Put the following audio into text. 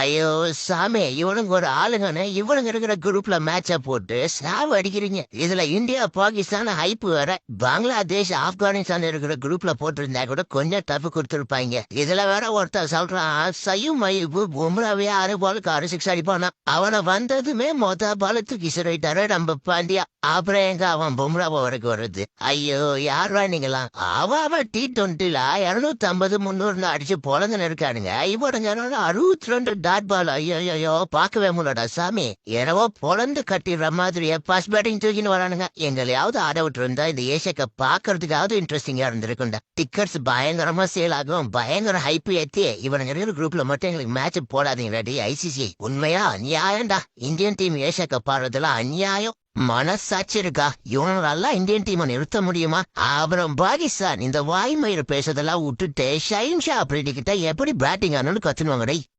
ஐயோ சாமி இவனுங்க ஒரு ஆளுங்கன்னு இவனுங்க இருக்கிற குரூப்ல மேட்ச போட்டு சாவு அடிக்கிறீங்க. இதுல இந்தியா பாகிஸ்தான் ஹைப் வேற. பங்களாதேஷ் ஆப்கானிஸ்தான் இருக்கிற குரூப்ல போட்டிருந்தா கூட கொஞ்சம் தப்பு கொடுத்துருப்பாங்க. இதுல வேற ஒருத்தர் சொல்றான் சையும் மயிப்பு பும்ராவே ஆறு பாலுக்கு ஆறு சிக்ஸ் அடிப்பானா? அவனை வந்ததுமே மொத பால தூக்கி சிறைட்டாரு நம்ம பாண்டியா. அப்புறம் எங்க அவன் பும்ராவை வரைக்கும் வருது. ஐயோ யார் நீங்களாம் அவ அவன் டி டுவெண்ட்டில இருநூத்தி ஐம்பது முந்நூறுன்னு அடிச்சு பொழங்கன்னு இருக்கானுங்க. இவனுங்க அறுபத்தி ரெண்டு டாட் பால் ஐயோ பார்க்கவே முடியலடா சாமி. என்னவோ பொழந்து கட்டிடுற மாதிரி ஃபர்ஸ்ட் பேட்டிங் தூக்கின்னு வரானுங்க. எங்களையாவது ஆட விட்டுருந்தா இந்த ஏசியா கப் பாக்குறதுக்காவது இன்ட்ரெஸ்டிங்கா இருந்திருக்கும்டா. டிக்கெட்ஸ் பயங்கரமா சேல் ஆகும். பயங்கர ஹைப் ஏத்தி இவனுங்க இருக்கிற குரூப்ல மட்டும் எங்களுக்கு மேட்ச் போடாதீங்க ரெடி ஐசிசி உண்மையா அநியாயம்டா. இந்தியன் டீம் ஏசியா கப் ஆடுறதுல அநியாயம். மனசாட்சி இருக்கா? இவனால இந்தியன் டீமை நிறுத்த முடியுமா? அப்புறம் பாகிஸ்தான் இந்த வாய்மயிறு பேசுறதெல்லாம் விட்டுட்டு ஷைன் ஷா கிட்ட எப்படி பேட்டிங் ஆனாலும் கத்துனுவாங்க